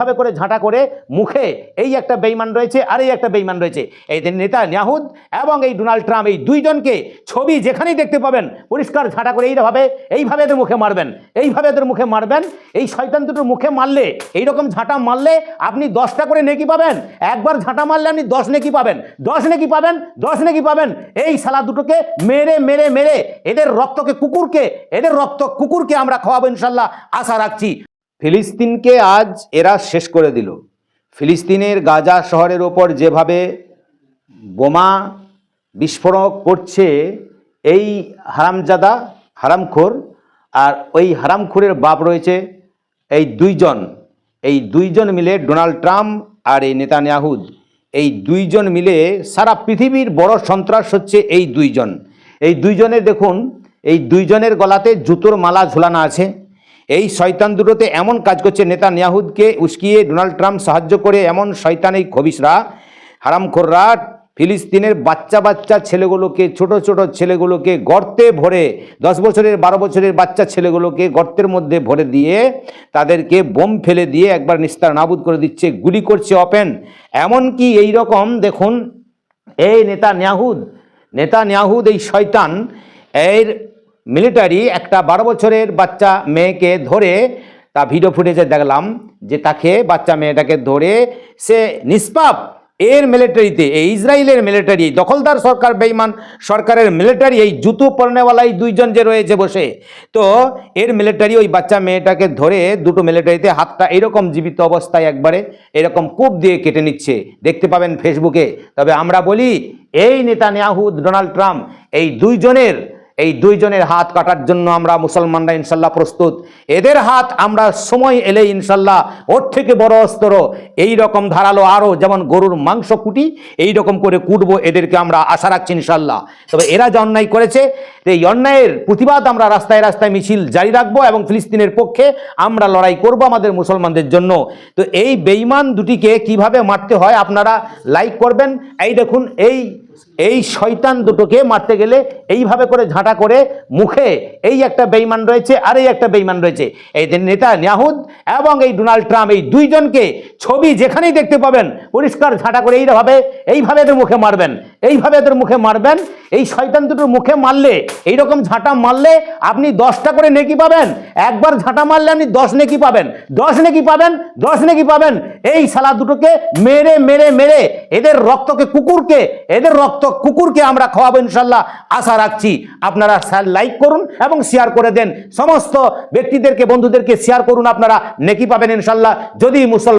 ভাবে করে ঝাঁটা করে মুখে এই একটা বেইমান রয়েছে আর এই একটা বেইমান রয়েছে। এই নেতা নিয়াহুদ এবং এই ডোনাল্ড ট্রাম্প, এই দুইজনকে ছবি যেখানেই দেখতে পাবেন, পরিষ্কার ঝাঁটা করে এইভাবে এইভাবে এদের মুখে মারবেন, এইভাবে এদের মুখে মারবেন। এই শয়তান দুটোর মুখে মারলে, এইরকম ঝাঁটা মারলে আপনি দশটা করে নেকি পাবেন। একবার ঝাঁটা মারলে আপনি দশ নেকি পাবেন। দশ নেকি পাবেন, দশ নেকি পাবেন। এই শালা দুটোকে মেরে মেরে মেরে এদের রক্তকে, কুকুরকে, এদের রক্ত কুকুরকে আমরা খাওয়াবো ইনশাল্লাহ। আশা রাখছি। ফিলিস্তিনকে আজ এরা শেষ করে দিল। ফিলিস্তিনের গাজা শহরের ওপর যেভাবে বোমা বিস্ফোরক করছে, এই হারামজাদা, হারামখোর আর ওই হারামখোরের বাপ রয়েছে এই দুইজন। এই দুইজন মিলে ডোনাল্ড ট্রাম্প আর এই নেতানিয়াহুদ এই দুইজন মিলে সারা পৃথিবীর বড় সন্ত্রাস হচ্ছে এই দুইজন। এই দুইজনের দেখুন, এই দুইজনের গলাতে জুতোর মালা ঝুলানো আছে। এই শয়তান দুটোতে এমন কাজ করছে নেতা নিয়াহুদকে উস্কিয়ে ডোনাল্ড ট্রাম্প সাহায্য করে এমন শয়তান এই খবিসরা হারামখোররা ফিলিস্তিনের বাচ্চা বাচ্চা ছেলেগুলোকে, ছোট ছোট ছেলেগুলোকে গর্তে ভরে, দশ বছরের, বারো বছরের বাচ্চা ছেলেগুলোকে গর্তের মধ্যে ভরে দিয়ে তাদেরকে বোম ফেলে দিয়ে একবার নিস্তার নাবুদ করে দিচ্ছে, গুলি করছে অপেন এমনকি এই রকম, দেখুন, এই নেতা নিয়াহুদ নেতা নিয়াহুদ এই শয়তান, এর মিলিটারি একটা বারো বছরের বাচ্চা মেয়েকে ধরে তা ভিডিও ফুটেজে দেখলাম যে তাকে বাচ্চা মেয়েটাকে ধরে সে নিষ্পাপ এর মিলিটারিতে, এই ইসরায়েলের মিলিটারি, দখলদার সরকার বেইমান সরকারের মিলিটারি, এই জুতো পরনেওয়ালা এই দুইজন যে রয়েছে বসে। তো এর মিলিটারি ওই বাচ্চা মেয়েটাকে ধরে দুটো মিলিটারিতে হাতটা এরকম জীবিত অবস্থায় একবারে এরকম কূপ দিয়ে কেটে নিচ্ছে। দেখতে পাবেন ফেসবুকে তবে আমরা বলি, এই নেতা নেয়াহুদ ডোনাল্ড ট্রাম্প, এই দুইজনের এই দুইজনের হাত কাটার জন্য আমরা মুসলমানরা ইনশাল্লাহ প্রস্তুত। এদের হাত আমরা সময় এলে ইনশাল্লাহ ওর থেকে বড় অস্ত্র। এই রকম ধারালো আরও যেমন গরুর মাংস কুটি, এই রকম করে কুটবো এদেরকে আমরা আশা রাখছি ইনশাল্লাহ। তবে এরা যে অন্যায় করেছে, এই অন্যায়ের প্রতিবাদ আমরা রাস্তায় রাস্তায় মিছিল জারি রাখব এবং ফিলিস্তিনের পক্ষে আমরা লড়াই করব আমাদের মুসলমানদের জন্য। তো এই বেইমান দুটিকে কীভাবে মারতে হয় আপনারা লাইক করবেন। এই দেখুন, এই এই শয়তান দুটোকে মারতে গেলে এইভাবে করে ঝাঁটা করে মুখে এই একটা বেইমান রয়েছে আর এই একটা বেইমান রয়েছে। এই যে নেতা ন্যাহুদ এবং এই ডোনাল্ড ট্রাম্প, এই দুইজনকে ছবি যেখানেই দেখতে পাবেন, পরিষ্কার ঝাঁটা করে এইভাবে এইভাবে মুখে মারবেন। এইভাবে এদের মুখে মারবেন, এই শয়তান দুটোর মুখে মারলে, এইরকম ঝাঁটা মারলে আপনি দশটা করে নেকি পাবেন। একবার ঝাঁটা মারলে আপনি দশ নেকি পাবেন। দশ নেকি পাবেন, দশ নেকি পাবেন। এই শালা দুটোকে মেরে মেরে মেরে এদের রক্তকে, কুকুরকে, এদের রক্ত কুকুরকে আমরা খাওয়াবো ইনশাল্লাহ। আশা রাখছি আপনারা লাইক করুন এবং শেয়ার করে দেন। সমস্ত ব্যক্তিদেরকে, বন্ধুদেরকে শেয়ার করুন, আপনারা নেকি পাবেন ইনশাল্লাহ। যদি মুসল